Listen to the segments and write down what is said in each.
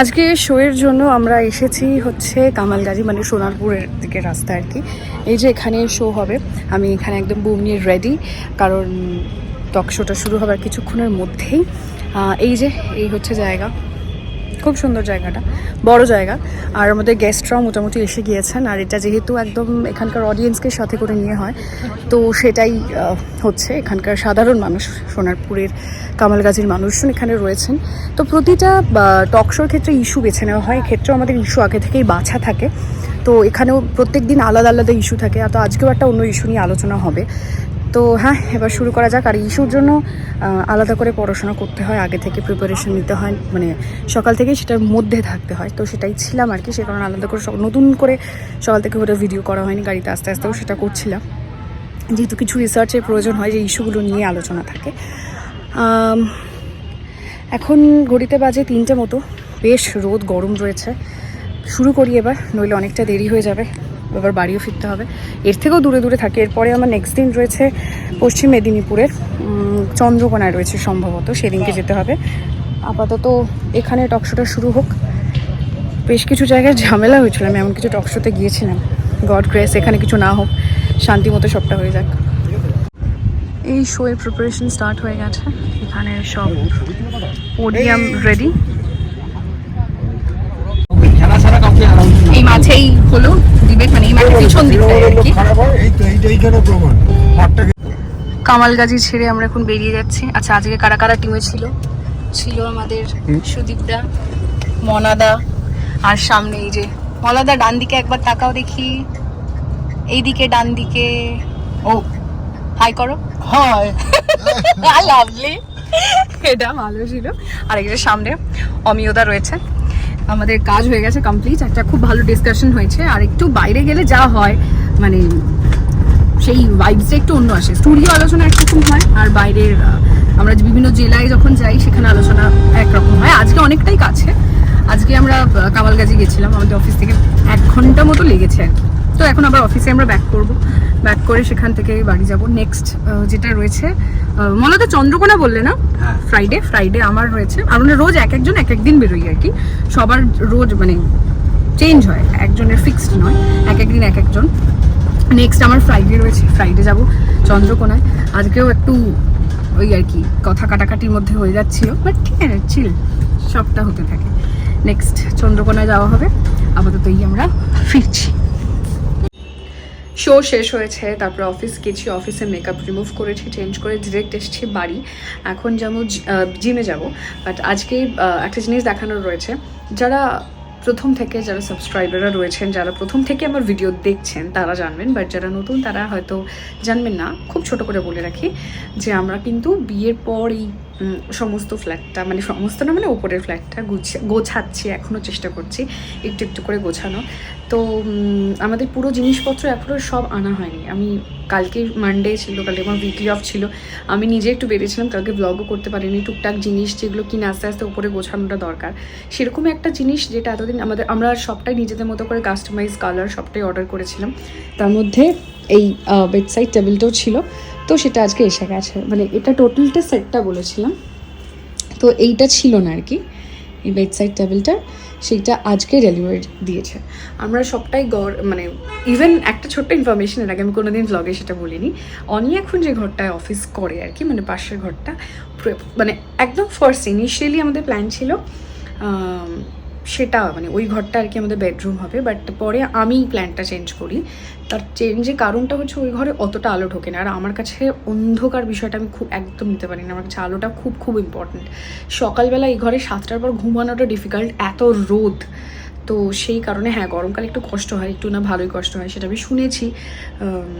আজকে শোয়ের জন্য আমরা এসেছি হচ্ছে কামালগাজি মানে সোনারপুরের দিকে রাস্তা আর কি। এই যে এখানে শো হবে, আমি এখানে একদম বুম নিয়ে রেডি কারণ টক শোটা শুরু হবার কিছুক্ষণের মধ্যেই। এই যে, এই হচ্ছে জায়গা। খুব সুন্দর জায়গাটা, বড় জায়গা। আর আমাদের গেস্টরাও মোটামুটি এসে গিয়েছেন, আর এটা যেহেতু একদম এখানকার অডিয়েন্সকে সাথে করে নিয়ে হয়, তো সেটাই হচ্ছে এখানকার সাধারণ মানুষ, সোনারপুরের কামালগাজির মানুষজন এখানে রয়েছেন। তো প্রতিটা টকশোর ক্ষেত্রে ইস্যু বেছে নেওয়া হয় ক্ষেত্রেও আমাদের ইস্যু আগে থেকেই বাছা থাকে। তো এখানেও প্রত্যেক দিন আলাদা আলাদা ইস্যু থাকে তো আজকেও একটা অন্য ইস্যু নিয়ে আলোচনা হবে। তো হ্যাঁ এবার শুরু করা যাক। আর ইস্যুর জন্য আলাদা করে পড়াশোনা করতে হয়, আগে থেকে প্রিপারেশন নিতে হয় মানে সকাল থেকে সেটার মধ্যে থাকতে হয়। তো সেটাই ছিলাম আর কি, সে কারণে আলাদা করে নতুন করে সকাল থেকে ওটা ভিডিও করা হয়নি, গাড়িতে আস্তে আস্তেও সেটা করছিলাম। যেহেতু কিছু রিসার্চের প্রয়োজন হয় যে ইস্যুগুলো নিয়ে আলোচনা থাকে। এখন ঘড়িতে বাজে তিনটে মতো, বেশ রোদ গরম রয়েছে। শুরু করি এবার, নইলে অনেকটা দেরি হয়ে যাবে। এবার বাড়িও ফিরতে হবে। এর থেকেও দূরে দূরে থাকে। এরপরে আমার নেক্সট দিন রয়েছে পশ্চিম মেদিনীপুরের চন্দ্রকোনায় রয়েছে সম্ভবত, সেদিনকে যেতে হবে। আপাতত এখানে টকশোটা শুরু হোক। বেশ কিছু জায়গায় ঝামেলা হয়েছিল, আমি এমন কিছু টকশোতে গিয়েছিলাম। গড গ্রেস এখানে কিছু না হোক, শান্তি মতো সবটা হয়ে যাক। এই শোয়ের প্রিপারেশন স্টার্ট হয়ে গেছে। এখানে সব পোডিয়াম রেডি খেলা ছাড়া কাউকে মাঝেই হলো দিবে মানে এই মাঠের পিছন আর কি। কামালগাজি ছেড়ে আমরা এখন বেরিয়ে যাচ্ছি। আচ্ছা আজকে কারা কারা টিমে ছিল? ছিল আমাদের সুদীপদা মনাদা আর সামনে এই যে মনাদা ডান দিকে একবার তাকাও দেখি। এইদিকে ডান দিকে ও হাই করো। হাই লাভলি এটা ভালো ছিল। আর এই যে সামনে অমিয়দা রয়েছে। আমাদের কাজ হয়ে গেছে কমপ্লিট একটা খুব ভালো ডিসকাশন হয়েছে। আর একটু বাইরে গেলে যা হয় মানে সেই ভাইবসটা একটু অন্য আসে। স্টুডিও আলোচনা একরকম হয়, আর বাইরের আমরা বিভিন্ন জেলায় যখন যাই, সেখানে আলোচনা একরকম হয়। আজকে অনেকটাই কাছে। আজকে আমরা কামালগাজি গেছিলাম। আমাদের অফিস থেকে এক ঘণ্টা মতো লেগেছে আর কি। তো এখন আবার অফিসে আমরা ব্যাক করব। ব্যাক করে সেখান থেকে বাড়ি যাব। নেক্সট যেটা রয়েছে মনে তো চন্দ্রকোনা বললে না? হ্যাঁ। ফ্রাইডে ফ্রাইডে আমার রয়েছে। আমরা রোজ এক একজন এক একদিন বেরোই আর কি। সবার রোজ মানে চেঞ্জ হয়। একজনের ফিক্সড নয় এক একদিন এক একজন। নেক্সট আমার ফ্রাইডে রয়েছে। ফ্রাইডে যাব চন্দ্রকোনায়। আজকেও একটু ওই আর কি কথা কাটাকাটির মধ্যে হয়ে যাচ্ছিল। বাট ঠিক আছে চিল সবটা হতে থাকে। নেক্সট চন্দ্রকোনায় যাওয়া হবে। আপাতত এই আমরা ফিরছি। শো শেষ হয়েছে, তারপর অফিস গেছি অফিসে মেকআপ রিমুভ করেছি চেঞ্জ করে ডিরেক্ট এসেছি বাড়ি। এখন যেমন জিমে যাব। বাট আজকে একটা জিনিস দেখানোর রয়েছে, যারা প্রথম থেকে যারা সাবস্ক্রাইবাররা রয়েছেন, যারা প্রথম থেকে আমার ভিডিও দেখছেন, তারা জানবেন। বাট যারা নতুন, তারা হয়তো জানবেন না। খুব ছোট করে বলে রাখি যে আমরা কিন্তু বিয়ের পর এই সমস্ত ফ্ল্যাটটা মানে সমস্ত না মানে ওপরের ফ্ল্যাটটা গুছিয়ে গোছাচ্ছি এখনও চেষ্টা করছি একটু একটু করে গোছানো। তো আমাদের পুরো জিনিসপত্র এখনও সব আনা হয়নি। আমি কালকে মানডে ছিল, কালকে আমার উইকলি অফ ছিল। আমি নিজে একটু বেরিয়েছিলাম কালকে ব্লগও করতে পারিনি। টুকটাক জিনিস যেগুলো কিনে আস্তে আস্তে উপরে গোছানোটা দরকার। সেরকম একটা জিনিস যেটা এতদিন আমাদের, আমরা সবটাই নিজেদের মতো করে কাস্টমাইজ কালার সবটাই অর্ডার করেছিলাম। তার মধ্যে এই বেডসাইড টেবিলটাও ছিল। তো সেটা আজকে এসে গেছে। মানে এটা টোটালটা সেটটা বলেছিলাম। তো এইটা ছিল না আর কি, এই বেডসাইড টেবিলটা সেইটা আজকে ডেলিভারি দিয়েছে। আমরা সবটাই গড় মানে ইভেন একটা ছোট্ট ইনফরমেশন এর আগে আমি কোনোদিন ব্লগে সেটা বলিনি। অনি এখন যে ঘরটায় অফিস করে আর কি মানে পাশের ঘরটা মানে একদম ফার্স্ট ইনিশিয়ালি আমাদের প্ল্যান ছিল সেটা মানে ওই ঘরটা আর কি আমাদের বেডরুম হবে বাট পরে আমি প্ল্যানটা চেঞ্জ করি। তার চেঞ্জের কারণটা হচ্ছে ওই ঘরে অতটা আলো ঢোকে না, আর আমার কাছে অন্ধকার বিষয়টা আমি খুব একদম নিতে পারি না। আমার কাছে আলোটা খুব খুব ইম্পর্ট্যান্ট সকালবেলা এই ঘরে সাতটার পর ঘুমানোটা ডিফিকাল্ট এত রোদ। তো সেই কারণে হ্যাঁ গরমকালে একটু কষ্ট হয়, একটু না ভালোই কষ্ট হয়, সেটা আমি শুনেছি।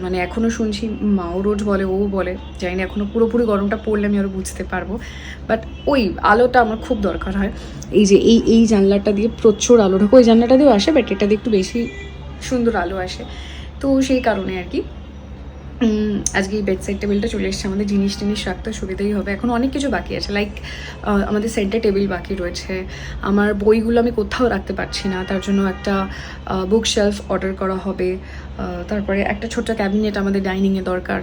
মানে এখনও শুনছি, মাও রোজ বলে, ও বলে, জানি না এখনও পুরোপুরি গরমটা পড়লে আমি আরও বুঝতে পারব। বাট ওই আলোটা আমার খুব দরকার হয়। এই যে এই এই জানলাটা দিয়ে প্রচুর আলো ঢোকে, ওই জানলাটা দিয়েও আসে, বাট এটা দিয়ে একটু বেশি সুন্দর আলো আসে। তো সেই কারণে আর কি। আজকে এই বেডসাইড টেবিলটা চলে এসেছে, আমাদের জিনিস টিনিস রাখতে সুবিধাই হবে। এখন অনেক কিছু বাকি আছে লাইক আমাদের সেন্টার টেবিল বাকি রয়েছে। আমার বইগুলো আমি কোথাও রাখতে পারছি না, তার জন্য একটা বুক শেলফ অর্ডার করা হবে। তারপরে একটা ছোট্ট ক্যাবিনেট আমাদের ডাইনিংয়ে দরকার।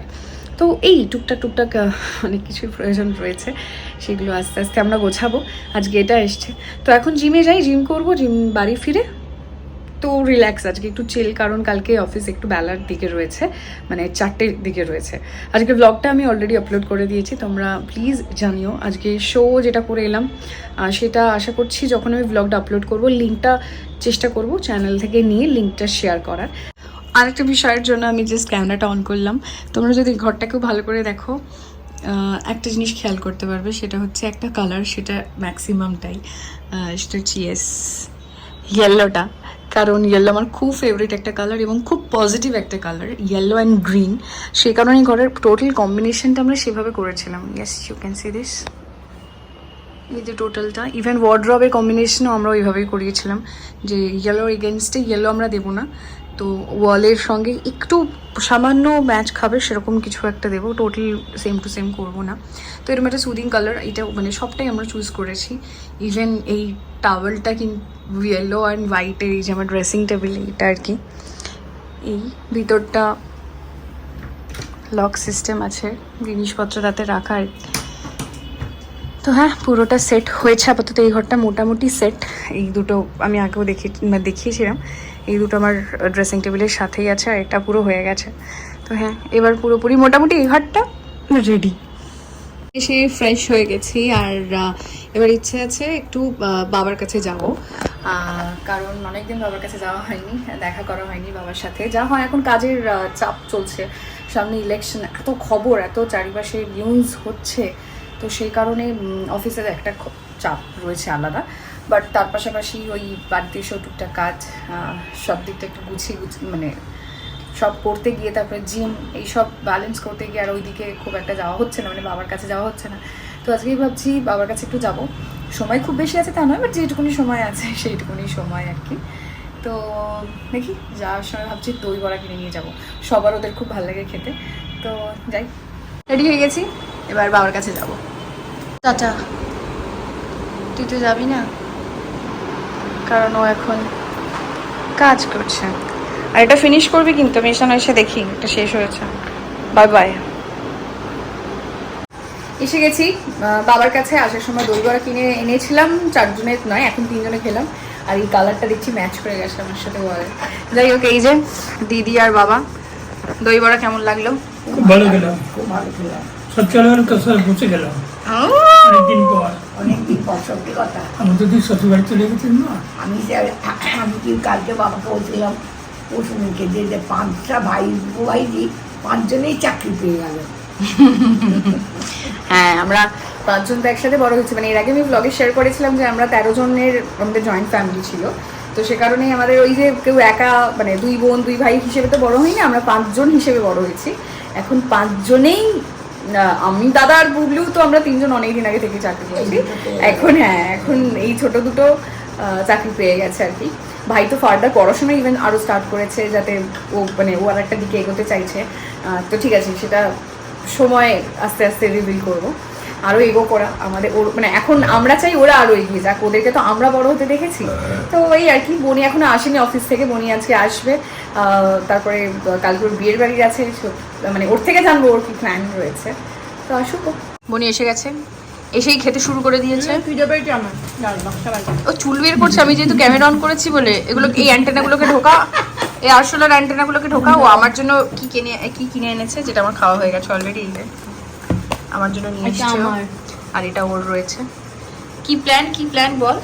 তো তো এই টুকটাক টুকটাক অনেক কিছুই প্রয়োজন রয়েছে, সেগুলো আস্তে আস্তে আমরা গোছাবো। আজকে এটা এসছে। তো এখন জিমে যাই, জিম করব, জিম বাড়ি ফিরে তো রিল্যাক্স আজকে একটু চিল কারণ কালকে অফিস একটু বেলার দিকে রয়েছে মানে চারটের দিকে রয়েছে। আজকে ব্লগটা আমি অলরেডি আপলোড করে দিয়েছি, তোমরা প্লিজ জানিও। আজকে শো যেটা করে এলাম সেটা আশা করছি যখন আমি ব্লগটা আপলোড করব লিঙ্কটা চেষ্টা করব চ্যানেল থেকে নিয়ে লিঙ্কটা শেয়ার করার। আরেকটা বিষয়ের জন্য আমি জাস্ট ক্যামেরাটা অন করলাম। তোমরা যদি ঘরটাকেও ভালো করে দেখো একটা জিনিস খেয়াল করতে পারবে, সেটা হচ্ছে একটা কালার সেটা ম্যাক্সিমামটাই সেটা হচ্ছে ইয়েস ইয়েলোটা কারণ ইয়েলো আমার খুব ফেভারিট একটা কালার এবং খুব পজিটিভ একটা কালার ইয়েলো অ্যান্ড গ্রিন সে কারণে ঘরের টোটাল কম্বিনেশনটা আমরা সেভাবে করেছিলাম। Yes you can see this এই যে টোটালটা ইভেন ওয়ার্ড্রবের কম্বিনেশনও আমরা ওইভাবেই করিয়েছিলাম যে ইয়েলো এগেনস্টে ইয়েলো আমরা দেবো না। তো ওয়ালের সঙ্গে একটু সামান্য ম্যাচ খাবে, সেরকম কিছু একটা দেবো। টোটাল সেম টু সেম করব না। তো এরকম একটা সুদিং কালার এটা মানে সবটাই আমরা চুজ করেছি। ইভেন এই টাওয়েলটা কিন্তু ইয়েলো অ্যান্ড হোয়াইটের এই যে আমার ড্রেসিং টেবিল এইটা আর কি। এই ভিতরটা লক সিস্টেম আছে, জিনিসপত্র তাতে রাখা আর। তো হ্যাঁ পুরোটা সেট হয়েছে আপাতত। এই ঘরটা মোটামুটি সেট এই দুটো আমি আগেও দেখি দেখিয়েছিলাম। এই দুটো আমার ড্রেসিং টেবিলের সাথেই আছে আর এটা পুরো হয়ে গেছে। তো হ্যাঁ এবার পুরোপুরি মোটামুটি এই ঘরটা রেডি এসে ফ্রেশ হয়ে গেছি আর এবার ইচ্ছে আছে একটু বাবার কাছে যাব। কারণ অনেকদিন বাবার কাছে যাওয়া হয়নি, দেখা করা হয়নি বাবার সাথে। যা হয়, এখন কাজের চাপ চলছে। সামনে ইলেকশন এত খবর, এত চারিপাশে নিউজ হচ্ছে। তো সেই কারণে অফিসের একটা চাপ রয়েছে আলাদা। বাট তার পাশাপাশি ওই বাড়িতে এসেও টুকটাক কাজ সব দিকটা একটু গুছিয়ে গুছিয়ে মানে সব করতে গিয়ে তারপরে জিম এইসব ব্যালেন্স করতে গিয়ে আর ওইদিকে খুব একটা যাওয়া হচ্ছে না মানে বাবার কাছে যাওয়া হচ্ছে না। তো আজকেই ভাবছি বাবার কাছে একটু যাব। সময় খুব বেশি আছে তা নয় বাট যেটুকুনি সময় আছে, সেইটুকুনি সময় আর কি। তো দেখি যাওয়ার সময় ভাবছি দই বড়া কিনে নিয়ে যাব। সবার ওদের খুব ভালো লাগে খেতে। তো যাই রেডি হয়ে গেছি, এবার বাবার কাছে যাব। টাটা তুই তো যাবি না? কারণ ও এখন কাজ করছে। আর এটা ফিনিশ করবি কিন্তু আমি এখানে এসে দেখি এটা শেষ হয়েছে। বাই বাই এসে গেছি বাবার কাছে আসার সময় দই বড়া কিনে এনেছিলাম চারজনের নয় এখন তিনজনে খেলাম। আর এই কালারটা দেখছি ম্যাচ করে গেছে আমার সাথে বলে। যাই হোক এই যে দিদি আর বাবা দই বড়া কেমন লাগল? খুব ভালো গেলাম সত্যিকারের কাছে বসে গেলাম। অনেকদিন পর। অনেকদিন পর সত্যি কথা। আমি তো তুই শ্বশুরবাড়ি চলে গেছেন না? আমি আমি কি কালকে বাবাকে বলছিলাম পশুমুখে যে যে পাঁচটা ভাই ভাই দি পাঁচজনেই চাকরি পেয়ে গেল। হ্যাঁ আমরা পাঁচজন তো একসাথে বড় হয়েছি। মানে এর আগে আমি ব্লগে শেয়ার করেছিলাম যে আমরা তেরো জনের আমাদের জয়েন্ট ফ্যামিলি ছিল। তো সে কারণে আমাদের ওই যে কেউ একা মানে দুই বোন দুই ভাই হিসেবে তো বড় হইনি আমরা পাঁচজন হিসেবে বড় হয়েছি। এখন পাঁচজনেই আমি দাদা আর বুবলু তো আমরা তিনজন অনেকদিন আগে থেকে চাকরি করছি। এখন হ্যাঁ এখন এই ছোট দুটো চাকরি পেয়ে গেছে আর কি। ভাই তো ফার্দার পড়াশোনা ইভেন আরও স্টার্ট করেছে যাতে ও মানে ও আর একটা দিকে এগোতে চাইছে। তো ঠিক আছে সেটা সময় আস্তে আস্তে রিভিল করব। আরও এগো করা আমাদের ওর মানে এখন আমরা চাই ওরা আরও এগিয়ে যাক। ওদেরকে তো আমরা বড় হতে দেখেছি। তো এই আর কি বনি এখনও আসেনি অফিস থেকে। বনি আজকে আসবে। আহ, তারপরে কালকে ওর বিয়ের বাড়ি আছে। মানে ওর থেকে জানব ওর কি প্ল্যান রয়েছে। তো আসুক। বনি এসে গেছে। এসেই খেতে শুরু করে দিয়েছে। ও চুল বের করছে। আমি যেহেতু ক্যামেরা অন করেছি বলে এগুলো এই অ্যান্টেনাগুলোকে ঢোকা? এই আরশোলার অ্যান্টেনাগুলোকে ঢোকা? ও আমার জন্য কি কিনে কি কিনে এনেছে যেটা আমার খাওয়া হয়ে গেছে অলরেডি আমার জন্য নিয়ে এসেছে। আর এটা ওর রয়েছে। কি প্ল্যান কি প্ল্যান বল?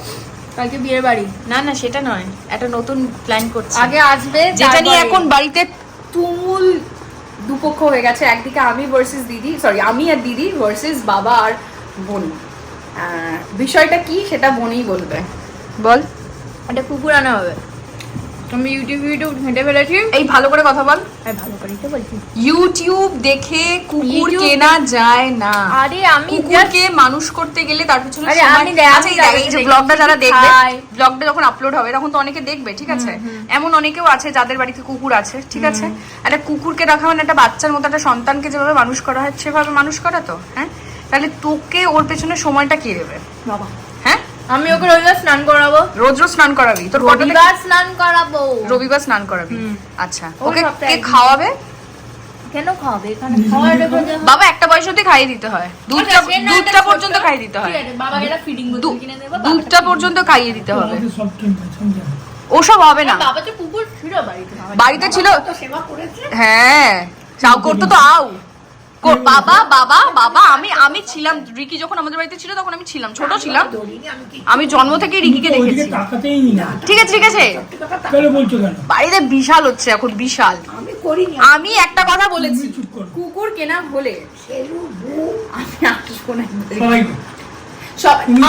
কালকে বিয়ের বাড়ি। না না সেটা নয়। একটা নতুন প্ল্যান করছি। আগে আসবে যেটা নিয়ে এখন বাড়িতে তুমুল দুপক্ষ হয়ে গেছে। একদিকে আমি ভার্সেস দিদি সরি আমি আর দিদি ভার্সেস বাবা আর বোন। বিষয়টা কি সেটা বোনই বলবে। বল। একটা কুকুর আনা হবে। আমি ইউটিউব ইউটিউব ঘেঁটে ফেলেছি? এই ভালো করে কথা বল। আমি ভালো করেই তো বলছি। ইউটিউব দেখে কুকুর কেনা যায় না। আরে আমি কুকুরকে মানুষ করতে গেলে তার পিছনে আরে আমি আচ্ছা, এই যে ব্লগটা যারা দেখবে ব্লগটা যখন আপলোড হবে তখন তো অনেকে দেখবে ঠিক আছে? এমন অনেকেও আছে যাদের বাড়িতে কুকুর আছে ঠিক আছে? একটা কুকুরকে রাখা মানে একটা বাচ্চার মতো একটা সন্তানকে যেভাবে মানুষ করা হয় সেভাবে মানুষ করা তো হ্যাঁ? তাহলে তোকে ওর পেছনে সময়টা কে দেবে? বাবা। আমি ওকে রবিবার স্নান করাবো। রোজ রোজ স্নান করাবি। তোর রবিবার স্নান করাবো। রবিবার স্নান করাবি। আচ্ছা। ওকে কে খাওয়াবে? কেন এখানে বাবা একটা খাইয়ে দিতে হয়। দুধটা আচ্ছা, না দুধটা পর্যন্ত খাইয়ে দিতে হয়। ঠিক আছে, ফিডিং বোতল কিনে দেবো দুধটা পর্যন্ত খাইয়ে দিতে হবে। ওসব হবে না। বাবা তো কুকুর ছিল বাড়িতে। বাড়িতে ছিল সেবা করেছে। হ্যাঁ। চাও করতো তো আও কর- বাবা বাবা বাবা আমি আমি ছিলাম। রিকি যখন আমাদের বাড়িতে ছিল তখন আমি ছিলাম ছোট ছিলাম। আমি জন্ম থেকে রিকিকে দেখেছি। ঠিক আছে ঠিক আছে। বাড়িতে বিশাল হচ্ছে এখন বিশাল। আমি একটা কথা বলেছি। তুমি চুপ করো। কুকুর কেনা হলে আমি আসব না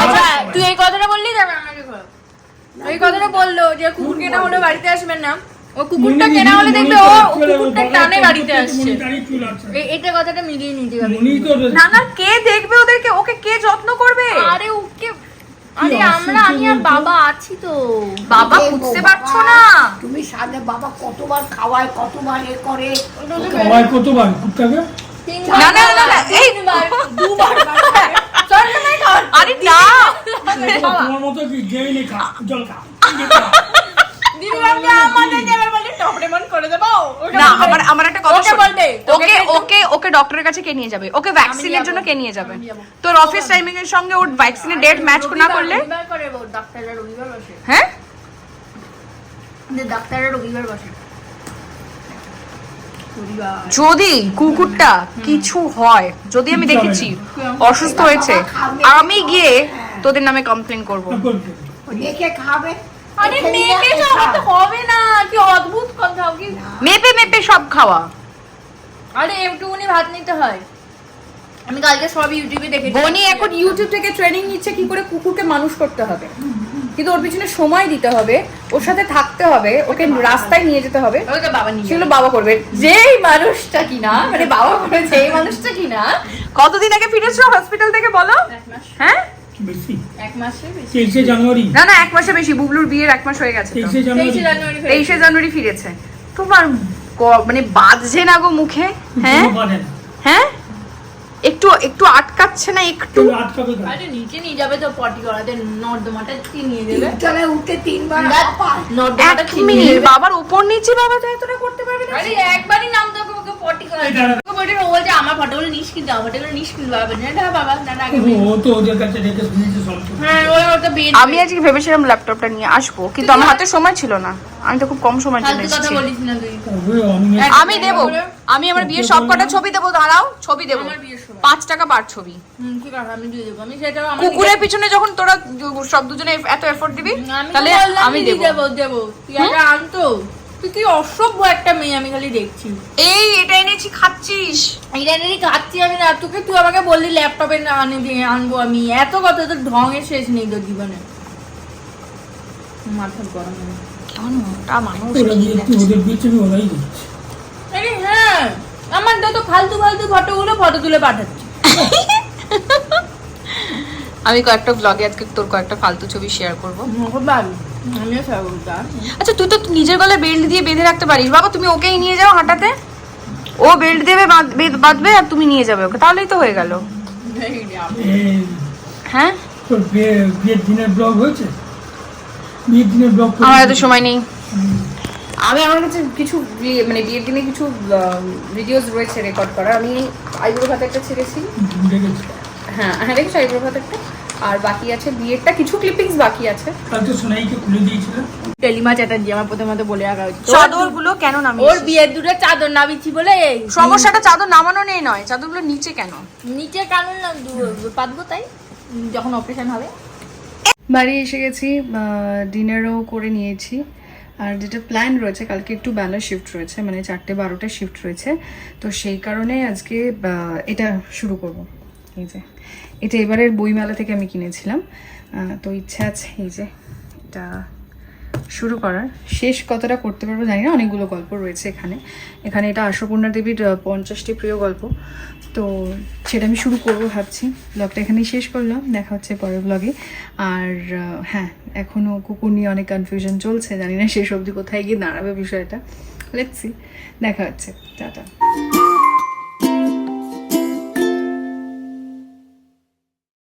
আচ্ছা তুই এই কথাটা বললি? এই কথাটা বলল যে কুকুর কেনা হলে বাড়িতে আসবেন না। ও কুকুরটা কেনা হলে দেখবে ও কুকুরটা টানে বাড়িতে আসছে। এটা কথাটা মিলিয়ে নিতে হবে না না কে দেখবে ওদেরকে? ওকে কে যত্ন করবে? আরে ওকে আরে আমরা আমি আর বাবা আছি তো। বাবা বুঝতে পারছ না। তুমি সামনে বাবা কতবার খাওয়ায় কতবার এ করে? সবাই কতবার? কুত্তাকে? না না না না এই দুবার চল না, নাই খাওয়ার। আরে না। তোমার মতো কি? গেই নে খা জল খা। না আমার আমার একটা কথা ওকে শোন। বলবে, তোকে ওকে ওকে ওকে ডক্টরের কাছে কে নিয়ে যাবে? ওকে ভ্যাকসিনের জন্য কে নিয়ে যাবে? তোর অফিস টাইমিং এর সঙ্গে ওর ভ্যাকসিনের ডেট ম্যাচ না করলে? রবিবার করে ও, ডাক্তাররা রবিবার বসে। হ্যাঁ? ডাক্তাররা রবিবার বসে। যদি কুকুরটা কিছু হয় যদি আমি দেখেছি অসুস্থ হয়েছে আমি গিয়ে তোদের নামে কমপ্লেন করব। দেখে খাবে। আরে দেখে নিয়ে মেয়েকে আসে খাওয়াতে খাও। হবে না কি অদ্ভুত কথা কি? মেপে মেপে সব খাওয়া। আরে একটুখানি ভাত নিতে হয়। আমি কালকে সব ইউটিউবে দেখেছি। বনি এখন ইউটিউব থেকে ট্রেনিং নিচ্ছে কি করে কুকুরকে মানুষ করতে হবে। কিন্তু ওর পিছনে সময় দিতে হবে ওর সাথে থাকতে হবে ওকে রাস্তায় নিয়ে যেতে হবে। তো বাবা নিয়ে সেগুলো বাবা করবে। যেই মানুষটা কিনা মানে বাবা করে যেই মানুষটা কিনা কতদিন আগে ফিরেছো হসপিটাল থেকে বলো? হ্যাঁ? বেশি। এক মাসে বেশি। তেইশে জানুয়ারি। না না এক মাসে বেশি। বুবলুর বিয়ের এক মাস হয়ে গেছে তো। তেইশে জানুয়ারি। তেইশে জানুয়ারি ফের- তেইশে জানুয়ারি ফিরেছে। তোমার মানে বাজছে না গো মুখে? হ্যাঁ? কোনো বাধে না। হ্যাঁ? একটু একটু আটকাচ্ছে না একটু? আরে নিচে নিয়ে যাবে তো পটি করাতে নর্দমাটা কি দেবে তিনতলায় উঠতে তিনবার নর্দমাটা চিনিয়ে বাবার উপর নিচে বাবা তো এতটা করতে পারবে না? আরে একবারই নাম ওকে পটি করাতে এটা- ওকে পটি ও বলছে আমার ফটোগুলো নিস কিন্তু আমার ফটোগুলো নিস কিন্তু বাবা। না বাবা না না ও তো ওদের কাছে রেখে শুনেছে সব হ্যাঁ ওরা আমি আজকে ভেবেছিলাম ল্যাপটপটা নিয়ে আসব কিন্তু আমার হাতে সময় ছিল না। আমি তো খুব কম সময় চলে কথা বলিস না তুই। আমি আমি দেবো। আমি আমার বিয়ের সব কটা ছবি দেবো দাঁড়াও ছবি দেবো। পাঁচ টাকা পার ছবি। হুম ঠিক আছে আমি দিয়ে দেবো। আমি কুকুরের পিছনে যখন তোরা সব দুজনে এত এফোর্ট দিবি তাহলে আমি দেবো। দেবো দেবো। তুই আনতো। তুই কি অসভ্য একটা মেয়ে আমি খালি দেখছি। এই এটা এনেছি খাচ্ছিস? এটা নিয়ে খাচ্ছি আমি না। তোকে তুই আমাকে বললি ল্যাপটপে না আনে দিয়ে আনব আমি। এত কথা তোর ঢঙের শেষ নেই তোর জীবনে। মাথা গরম কেমন মোটা মানুষ। আরে হ্যাঁ আমার তো ফালতু ফালতু ফটোগুলো ফটো তুলে পাঠাচ্ছি। আমি কয়েকটা ব্লগে আজকে তোর কয়েকটা ফালতু ছবি শেয়ার করব। খুব ভালো। আচ্ছা তুই তো নিজের গলায় বেল্ট দিয়ে বেঁধে রাখতে পারিস। বাবা তুমি ওকেই নিয়ে যাও হাঁটাতে। ও বেল্ট দেবে বাঁধ- বাঁধবে আর তুমি নিয়ে যাবে ওকে। তাহলেই তো হয়ে গেল। হ্যাঁ? তোর বিয়ের দিনের ব্লগ হয়েছে? বিয়ের দিনের ব্লগ আমার এত সময় নেই। আমি আমার কাছে কিছু বিয়ে- মানে বিয়ের দিনে কিছু ভিডিওস রয়েছে রেকর্ড করা আমি আইব্রো ভাত একটা ছেড়েছি হ্যাঁ হ্যাঁ দেখেছ আইব্রো ভাত একটা আর বাকি আছে বিয়েরটা কিছু ক্লিপিংস বাকি আছে। কালকে সোনাইকে খুলে দিয়েছিলাম টেলিমা চ্যাটার্জি আমার প্রথমত বলে রাখা হয়েছে চাদরগুলো কেন নামিয়ে ওর বিয়ের দুটো চাদর নামিছি বলে এই। সমস্যাটা চাদর নামানো নেই নয় চাদরগুলো নিচে কেন? নিচে কেন পাতবো তাই যখন অপারেশন হবে। বাড়ি এসে গেছি ডিনারও করে নিয়েছি। আর যেটা প্ল্যান রয়েছে কালকে একটু বেলা শিফট রয়েছে মানে চারটে বারোটা শিফট রয়েছে। তো সেই কারণে আজকে এটা শুরু করব। এই যে। এটা এবারের বইমেলা থেকে আমি কিনেছিলাম। তো ইচ্ছা আছে এই যে এটা শুরু করার। শেষ কতটা করতে পারব জানি না, অনেকগুলো গল্প রয়েছে এখানে। এখানে এটা আশাপূর্ণা দেবীর পঞ্চাশটি প্রিয় গল্প। তো সেটা আমি শুরু করব ভাবছি। ব্লগটা এখানেই শেষ করলাম, দেখা হচ্ছে পরের ব্লগে। আর হ্যাঁ এখনও কুকুর নিয়ে অনেক কনফিউশন চলছে, জানি না শেষ অবধি কোথায় গিয়ে দাঁড়াবে বিষয়টা। লেটসি দেখা হচ্ছে, টাটা।